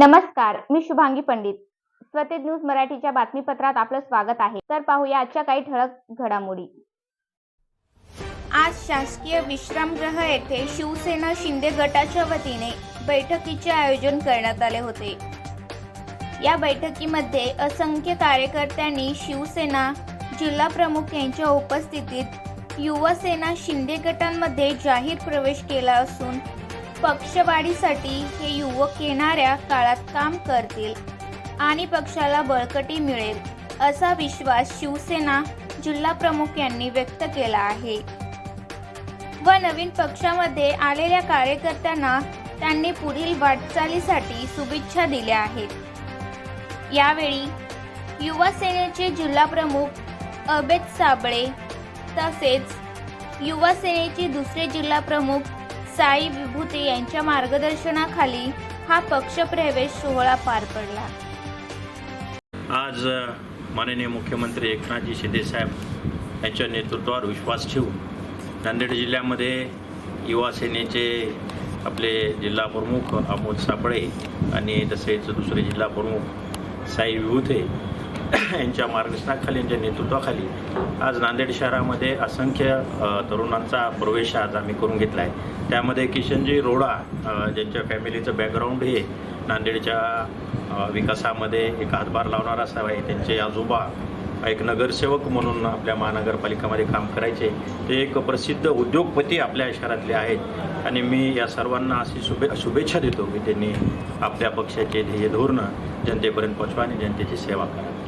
नमस्कार मी शुभांगी पंडित. स्वतेज न्यूज मराठीच्या बातमीपत्रात आपलं स्वागत आहे. तर पाहूया आजच्या काही ठळक घडामोडी. आज शासकीय विश्रामगृह येथे शिवसेना शिंदे गटाच्या वतीने बैठकीचे आयोजन करण्यात आले होते. या बैठकीमध्ये असंख्य कार्यकर्त्यांनी शिवसेना जिल्हा प्रमुख यांच्या उपस्थितीत युवसेना शिंदे गटांमध्ये जाहीर प्रवेश केला असून पक्षवाढीसाठी हे युवक येणाऱ्या काळात काम करतील आणि पक्षाला बळकटी मिळेल असा विश्वास शिवसेना जिल्हा प्रमुख यांनी व्यक्त केला आहे. व नवीन पक्षामध्ये आलेल्या कार्यकर्त्यांना त्यांनी पुढील वाटचालीसाठी शुभेच्छा दिल्या आहेत. यावेळी युवा सेनेचे जिल्हा प्रमुख अबेद साबळे तसेच युवा सेनेचे दुसरे जिल्हा प्रमुख साई विभूते यांच्या मार्गदर्शनाखाली हा पक्षप्रवेश सोहळा पार पडला. आज माननीय मुख्यमंत्री एकनाथजी शिंदेसाहेब यांच्या नेतृत्वावर विश्वास ठेवून नांदेड जिल्ह्यामध्ये युवा सेनेचे आपले जिल्हा प्रमुख अमोद सापळे आणि तसेच दुसरे जिल्हा प्रमुख साई विभूते यांच्या मार्गदर्शनाखाली यांच्या नेतृत्वाखाली आज नांदेड शहरामध्ये असंख्य तरुणांचा प्रवेश आज आम्ही करून घेतला आहे त्यामध्ये किशनजी रोडा ज्यांच्या फॅमिलीचं बॅकग्राऊंड हे नांदेडच्या विकासामध्ये एक हातभार लावणारा असावा आहे त्यांचे आजोबा एक नगरसेवक म्हणून आपल्या महानगरपालिकामध्ये काम करायचे. ते एक प्रसिद्ध उद्योगपती आपल्या शहरातले आहेत. आणि मी या सर्वांना अशी शुभे शुभेच्छा देतो की त्यांनी आपल्या पक्षाचे ध्येय धोरणं जनतेपर्यंत पोचवा आणि जनतेची सेवा करा.